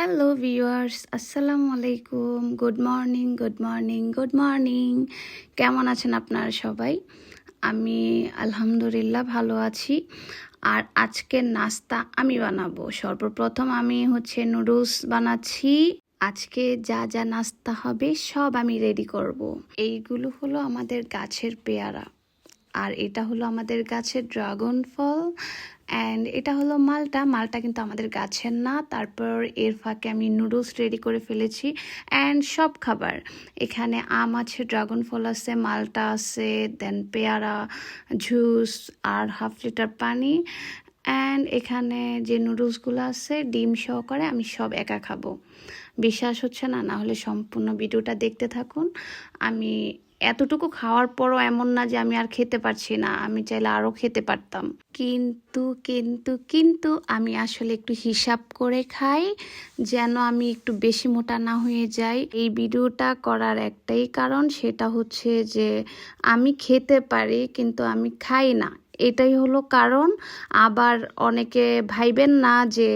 Hello viewers আসসালামু আলাইকুম good morning good morning good morning কেমন আছেন আপনারা সবাই? আমি আলহামদুলিল্লাহ ভালো আছি। আর আজকের নাস্তা আমি বানাবো। সর্বপ্রথম আমি হচ্ছে নুডলস বানাচ্ছি। আজকে যা যা নাস্তা হবে সব আমি রেডি করব। এইগুলো হলো আমাদের গাছের পেয়ারা। আর এটা হলো আমাদের গাছের ড্রাগন ফল অ্যান্ড এটা হলো মালটা। মালটা কিন্তু আমাদের গাছের না। তারপর এর ফাঁকে আমি নুডলস রেডি করে ফেলেছি। অ্যান্ড সব খাবার। এখানে আম আছে ড্রাগন ফল আছে, মালটা আছে দেন পেয়ারা জুস আর হাফ লিটার পানি। অ্যান্ড এখানে যে নুডলসগুলো আছে, ডিম সহকারে আমি সব একা খাব। বিশ্বাস হচ্ছে না? না হলে সম্পূর্ণ ভিডিওটা দেখতে থাকুন। আমি এতটুকু খাওয়ার পরও এমন না যে আমি আর খেতে পারছি না, আমি চাইলে আরও খেতে পারতাম। কিন্তু কিন্তু কিন্তু আমি আসলে একটু হিসাব করে খাই, যেন আমি একটু বেশি মোটা না হয়ে যাই। এই ভিডিওটা করার একটাই কারণ সেটা হচ্ছে যে আমি খেতে পারি কিন্তু আমি খাই না। এটাই হলো কারণ। আবার অনেকে ভাইবেন না যে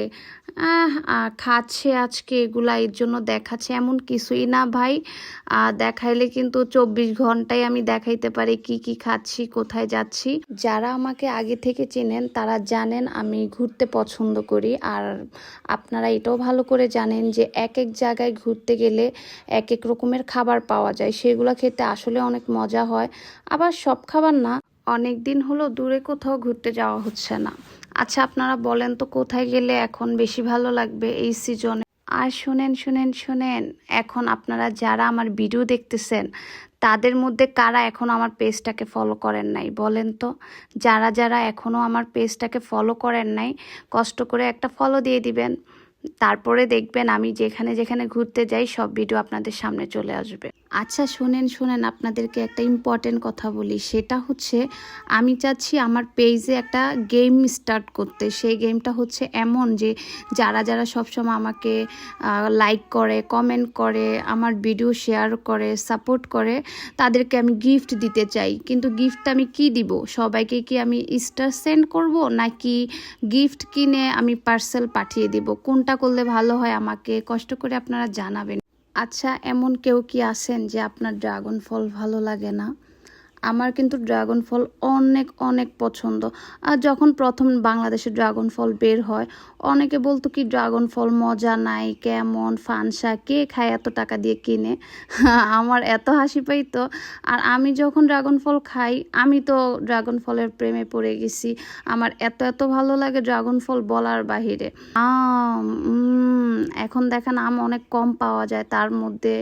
খাচ্ছে আজকে এগুলা, এর জন্য দেখাচ্ছে এমন কিছুই না ভাই। দেখাইলে কিন্তু চব্বিশ ঘন্টায় আমি দেখাইতে পারি কি কি খাচ্ছি, কোথায় যাচ্ছি। যারা আমাকে আগে থেকে চেনেন, তারা জানেন আমি ঘুরতে পছন্দ করি। আর আপনারা এটাও ভালো করে জানেন যে এক এক জায়গায় ঘুরতে গেলে এক এক রকমের খাবার পাওয়া যায়। সেগুলো খেতে আসলে অনেক মজা হয়। আবার সব খাবার না, অনেক দিন হলো দূরে কোথাও ঘুরতে যাওয়া হচ্ছে না। আচ্ছা আপনারা বলেন তো কোথায় গেলে এখন বেশি ভালো লাগবে এই সিজনে আর শুনেন শুনেন শুনেন, এখন আপনারা যারা আমার ভিডিও দেখতেছেন, তাদের মধ্যে কারা এখন আমার পেজটাকে ফলো করেন নাই? বলেন তো। যারা যারা এখনও আমার পেজটাকে ফলো করেন নাই, কষ্ট করে একটা ফলো দিয়ে দিবেন। তারপরে দেখবেন আমি যেখানে যেখানে ঘুরতে যাই, সব ভিডিও আপনাদের সামনে চলে আসবে। আচ্ছা শোনেন শোনেন, আপনাদেরকে একটা ইম্পর্টেন্ট কথা বলি। সেটা হচ্ছে, আমি চাচ্ছি আমার পেজে একটা গেম স্টার্ট করতে। সেই গেমটা হচ্ছে এমন যে, যারা যারা সবসময় আমাকে লাইক করে কমেন্ট করে, আমার ভিডিও শেয়ার করে সাপোর্ট করে, তাদেরকে আমি গিফট দিতে চাই। কিন্তু গিফট আমি কি দিব? সবাইকে কি আমি স্টার সেন্ড করব? নাকি গিফট কিনে আমি পার্সেল পাঠিয়ে দিব? কোনটা করলে ভালো হয়, আমাকে কষ্ট করে আপনারা জানাবেন। আচ্ছা এমন কেউ কি আছেন যে আপনার ড্রাগন ফল ভালো লাগে না? আমার কিন্তু ড্রাগন ফল অনেক অনেক পছন্দ। আর যখন প্রথম বাংলাদেশে ড্রাগন ফল বের হয়, অনেকে বলতো কি ড্রাগন ফল মজা নাই, কেমন, ফানসা, কে খায় এত টাকা দিয়ে কিনে? আমার এত হাসি পাইতো। আর আমি যখন ড্রাগন ফল খাই, আমি তো ড্রাগন ফলের প্রেমে পড়ে গেছি। আমার এত এত ভালো লাগে ড্রাগন ফল বলার বাহিরে। আম এখন দেখেন আম অনেক কম পাওয়া যায়, তার মধ্যে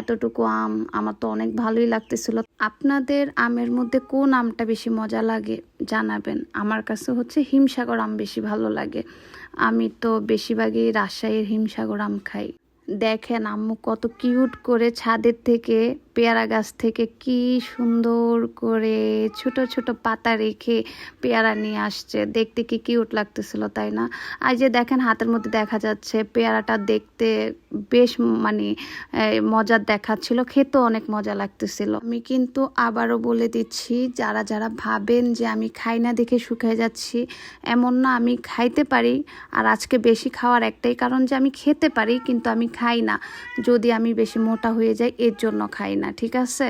এতটুকু আম, আমার তো অনেক ভালোই লাগতেছিল। আপনাদের আমের মধ্যে কোন আমটা বেশি মজা লাগে জানাবেন। আমার কাছে হচ্ছে হিমসাগর আম বেশি ভালো লাগে। আমি তো বেশিরভাগই রাজশাহীর হিমসাগর আম খাই। দেখেন আম্মু কত কিউট করে ছাদের থেকে, পেয়ারা গাছ থেকে কি সুন্দর করে ছোট ছোট পাতা রেখে পেয়ারা নিয়ে আসছে। দেখতে কি কিউট লাগতেছিল, তাই না? আর যে দেখেন হাতের মধ্যে দেখা যাচ্ছে পেয়ারাটা দেখতে বেশ মানে মজার দেখাচ্ছিল, খেতেও অনেক মজা লাগতেছিল। আমি কিন্তু আবারও বলে দিচ্ছি, যারা যারা ভাবেন যে আমি খাই না দেখে শুকিয়ে যাচ্ছি, এমন না আমি খাইতে পারি, আর আজকে বেশি খাওয়ার একটাই কারণ যে আমি খেতে পারি, কিন্তু আমি খাই না। যদি আমি বেশি মোটা হয়ে যাই, এর জন্য খাই না, ঠিক আছে?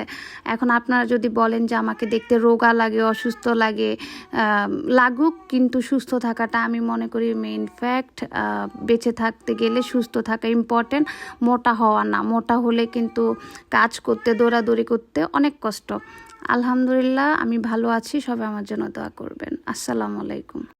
এখন আপনারা যদি বলেন যে আমাকে দেখতে রোগা লাগে, অসুস্থ লাগে লাগুক, কিন্তু সুস্থ থাকাটা আমি মনে করি মেইন ফ্যাক্ট বেঁচে থাকতে গেলে সুস্থ থাকা ইম্পর্টেন্ট মোটা হওয়া না, মোটা হলে কিন্তু কাজ করতে, দৌড়াদৌড়ি করতে অনেক কষ্ট। আলহামদুলিল্লাহ, আমি ভালো আছি, সবাই আমার জন্য দোয়া করবেন। আসসালামু আলাইকুম।